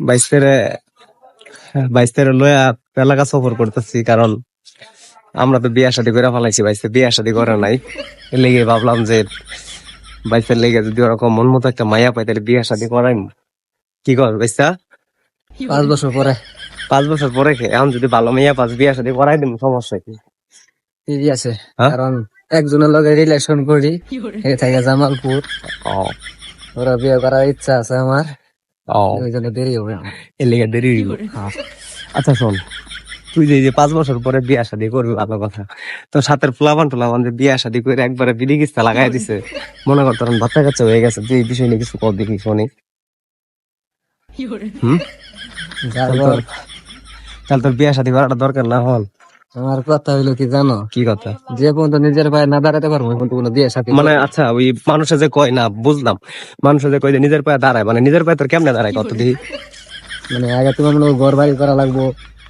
বাইশের বাইশের লয়া এলাকা সফর করতেছি কারণ আমরা তো বিয়া শাদী করে ফেলাইছি বাইসে বিয়া শাদী করে নাই। লেগে ভাবলাম যে বাইসের লেগে যদি ওরকম মন মতো একটা মায়া পাই তাহলে বিয়া শাদী করাই কি কর বাইসা পাঁচ বছর পরে। পাঁচ বছর পরে খে এখন যদি ভালো মাইয়া পাঁচ বিয়া শাদী করাই দিন সমস্যা কি? ঠিকই আছে হ্যাঁ? কারণ একজনের লগে রিলেশন করি থাকে জামালপুর। ও। ওরা বিয়ে করার ইচ্ছা আছে আমার। ওই জন্য দেরি হবে এর লেগে দেরি হইব। আচ্ছা শোন। তুই যে যে পাঁচ বছর পরে বিয়া শাদী করবি ভালো কথা। তো সাথের প্লাবান টুলাবান যে বিয়া শাদী করে একবারে বিড়ি গিস্তা লাগাই দিছে। মনে কর তোর বাচ্চা কাচ্চা হয়ে গেছে তুই এই বিষয় নিয়ে কিছু কর দেখি শুনি। হুম? তাহলে তোর তাহলে তোর বিয়া শাদী করাটা দরকার না হল? আমার কথা হইল কি জানো? কি কথা? যে পর্যন্ত নিজের পায়ে না দাঁড়াতে পারব পর্যন্ত কোনো বিয়ে সাথে মানে আচ্ছা ওই মানুষে যে কয় না বুঝলাম। মানুষে যে কয় যে নিজের পায়ে দাঁড়ায় মানে নিজের পায়ে তোর কেমনে দাঁড়ায় কত দিই মানে আগে তোমার মনে ঘর বাড়ি করা লাগবো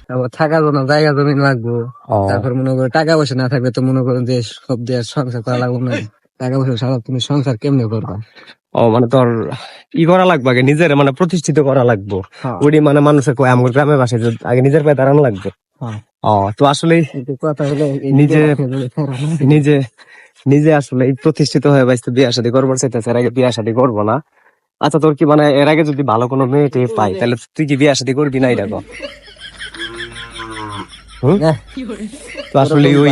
তারপর থাকার জন্য জায়গা জমি লাগবো তারপর মনে করো টাকা পয়সা না থাকলে তো মনে করো যে সব দিয়ে সংসার করা লাগবো না। টাকা পয়সা ছাড়া তুমি সংসার কেমনে করবা? ও মানে তোর ই করা লাগবে আগে নিজের মানে প্রতিষ্ঠিত করা লাগবো। হ্যাঁ। মানে মানুষের কয় আমার গ্রামে বাসে যে আগে নিজের পায়ে দাঁড়ানো লাগবে। হ্যাঁ। ও তো আসলে কথা হলো নিজে- নিজে নিজে আসলে প্রতিষ্ঠিত হয়ে বাইতে বিয়া শাদী করবার চাইতেছে এর আগে বিয়া শাদী করব না। আচ্ছা তোর কি মানে এর আগে যদি ভালো কোনো মেয়ে টেয়ে পাই তাহলে তুই কি বিয়া শাদী করবি না এটা তো আসলে ওই।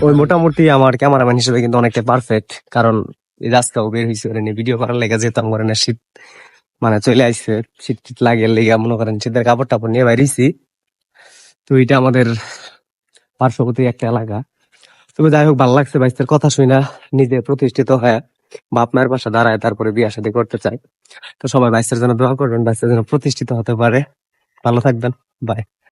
ওই মোটামুটি আমার ক্যামেরাম্যান হিসেবে কিন্তু অনেকটা পারফেক্ট কারণ রাস্তাও বের হয়েছে ওরে ভিডিও করার লেগে যেতাম করে না শীত মানে চলে আসছে শীত লাগে লেগে মনে করেন শীতের কাপড় টাপড় নিয়ে বাইরেছি তো এটা আমাদের পার্শ্ববর্তী একটা এলাকা। তুমি যাই হোক, ভালো লাগছে বাইসের কথা শুই না নিজে প্রতিষ্ঠিত হয়ে বাপ মায়ের পাশে দাঁড়ায়, তারপরে বিয়ে শাদী করতে চাই তো সবাই বাইসের জন্য দোয়া করবেন বাইসের জন্য প্রতিষ্ঠিত হতে পারে। ভালো থাকবেন বাই